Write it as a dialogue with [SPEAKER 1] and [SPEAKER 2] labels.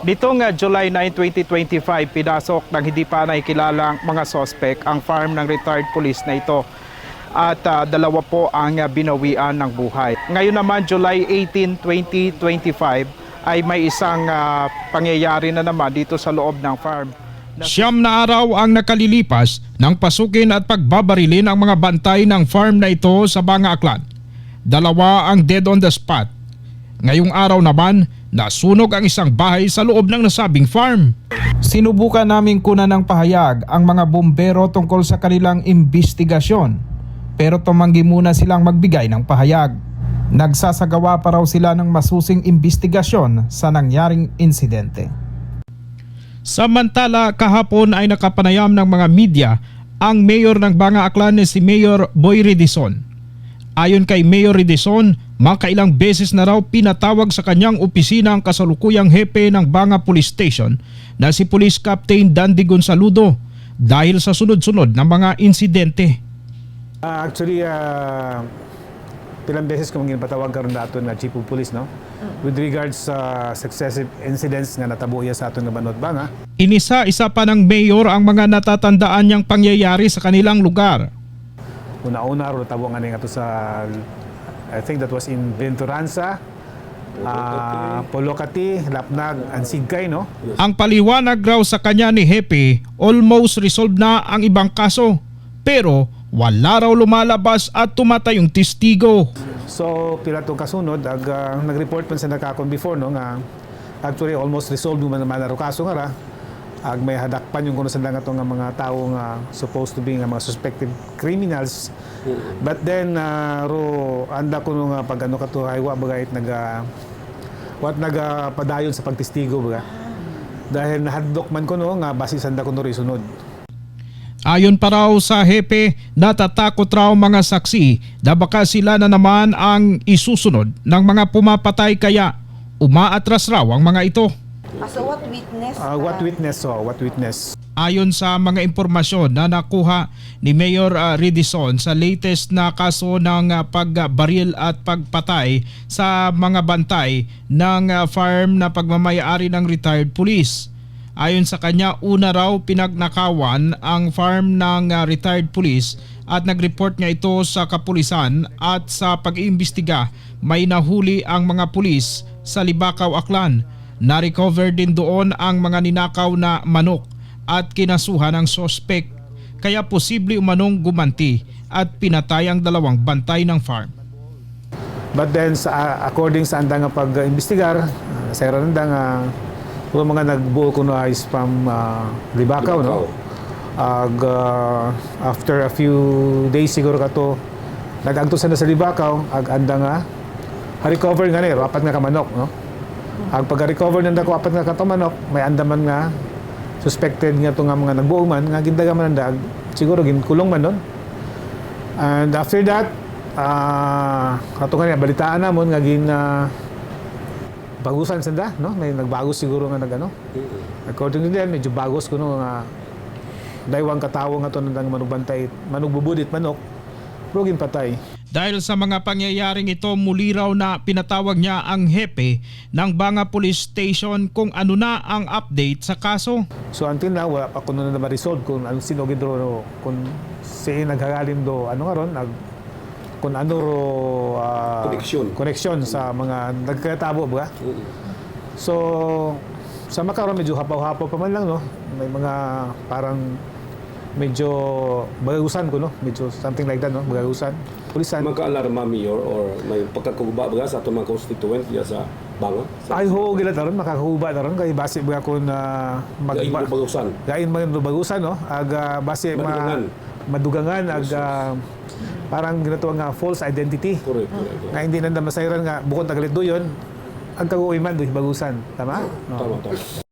[SPEAKER 1] Nitong uh, July 9, 2025, pinasok ng hindi pa nakikilalang mga sospek ang farm ng retired police na ito. At uh, dalawa po ang uh, binawian ng buhay. Ngayon naman, July 18, 2025, ay may isang uh, pangyayari na naman dito sa loob ng farm.
[SPEAKER 2] Siyam na araw ang nakalilipas nang pasukin at pagbabarilin ang mga bantay ng farm na ito sa Banga Aklan. Dalawa ang dead on the spot. Ngayong araw naman, nasunog ang isang bahay sa loob ng nasabing farm. Sinubukan namin kunan ng pahayag ang mga bumbero tungkol sa kanilang investigasyon. Pero tumanggi muna silang magbigay ng pahayag. Nagsasagawa pa raw sila ng masusing investigasyon sa nangyaring insidente. Samantala, kahapon ay nakapanayam ng mga media ang mayor ng Banga Aklan si Mayor Boy Redison. Ayon kay Mayor Redison, makailang beses na raw pinatawag sa kanyang opisina ang kasalukuyang hepe ng Banga Police Station na si Police Captain Dandy Gonsaludo dahil sa sunod-sunod na mga insidente.
[SPEAKER 3] Ah, actually, ah, pilang beses ko ginpatawag karon dato na Chief of Police, no? With regards sa successive incidents nga natabo iya sa aton nga banot banga.
[SPEAKER 2] Inisa-isa pa ng mayor ang mga natatandaan niyang pangyayari sa kanilang lugar.
[SPEAKER 3] Una-una ro tabo nga ning ato sa I think that was in Venturanza, ah, Polokati, Lapnag, Ansigkay, no?
[SPEAKER 2] Ang paliwanag raw sa kanya ni Hepe, almost resolved na ang ibang kaso. Pero wala raw lumalabas at tumatay yung testigo.
[SPEAKER 3] So, pila tong kasunod, ag, ah, nag-report man sa nakakon before, no, nga actually almost resolved man naman aro kaso nga ra. Ag may hadakpan yung kuno sa nga to nga mga tao nga supposed to be nga mga suspected criminals. But then, ah, ro, anda ko nga pag ano ka to, haywa bagay naga, what naga padayon sa pagtestigo baga. Dahil nahadlok man ko no nga basi sanda ko no rin sunod.
[SPEAKER 2] Ayon pa raw sa Hepe, natatakot raw mga saksi na baka sila na naman ang isusunod ng mga pumapatay kaya umaatras raw ang mga ito.
[SPEAKER 4] A what witness?
[SPEAKER 3] Ah, what
[SPEAKER 4] uh,
[SPEAKER 3] witness so? What witness?
[SPEAKER 2] Ayon sa mga impormasyon na nakuha ni Mayor uh, Redison sa latest na kaso ng uh, pagbaril at pagpatay sa mga bantay ng uh, farm na pagmamayari ng retired police. Ayon sa kanya, una raw pinagnakawan ang farm ng uh, retired police at nag-report nga ito sa kapulisan at sa pag-iimbestiga may nahuli ang mga pulis sa Libakaw, Aklan. Na-recover din doon ang mga ninakaw na manok at kinasuhan ng sospek kaya posible umanong gumanti at pinatay ang dalawang bantay ng farm.
[SPEAKER 3] But then sa according sa anda nga pag-imbestigar, uh, sa iranda nga uh, mga nagbuo ko no is from uh, Libakaw, no. Ag uh, after a few days siguro kato nagagto sa na sa Libakaw, ag anda nga recover nga ni apat nga kamanok, no. Ag pagka-recover nanda ko apat nga katamanok, may andaman nga suspected nga to nga mga nagbuo man nga gindaga man anda, ag siguro ginkulong man nun. And after that, ah ato nga niya, balitaan namon nga gin ah, bagusan sanda, no? May nagbago siguro nga nagano. According to them, medyo bagos kuno nga daywang katawo nga to nang manugbantay, manugbubudit manok. Pero gin patay.
[SPEAKER 2] Dahil sa mga pangyayaring ito, muli raw na pinatawag niya ang hepe ng Banga Police Station kung ano na ang update sa kaso.
[SPEAKER 3] So until now, wala pa kuno na ma-resolve kung ano sino gid ro kung si naghagalim do ano nga ron nag kung ano ro ah,
[SPEAKER 5] Koneksyon.
[SPEAKER 3] koneksyon sa mga nagkatabo ba? So, sa makaroon medyo hapaw-hapaw pa man lang, no? May mga parang medyo bagagusan ko, no? Medyo something like that, no? Bagagusan. Pulisan.
[SPEAKER 5] Magka-alarma mayor or may pagkakaguba ba sa atong mga constituent ya sa banga? Sa
[SPEAKER 3] Ay, ho, gila taron, makakuba taron. Kaya base ba ako na mag...
[SPEAKER 5] Gain mo bagusan.
[SPEAKER 3] Gain yung bagusan, no? Aga, base
[SPEAKER 5] Madugangan.
[SPEAKER 3] ma... Madugangan. Aga, parang ginatuwa nga false identity.
[SPEAKER 5] Correct, correct.
[SPEAKER 3] Nga hindi nanda masayran nga, bukod na galit do yun, ang kaguwi man bagusan. Tama? No.
[SPEAKER 5] Tama, tama.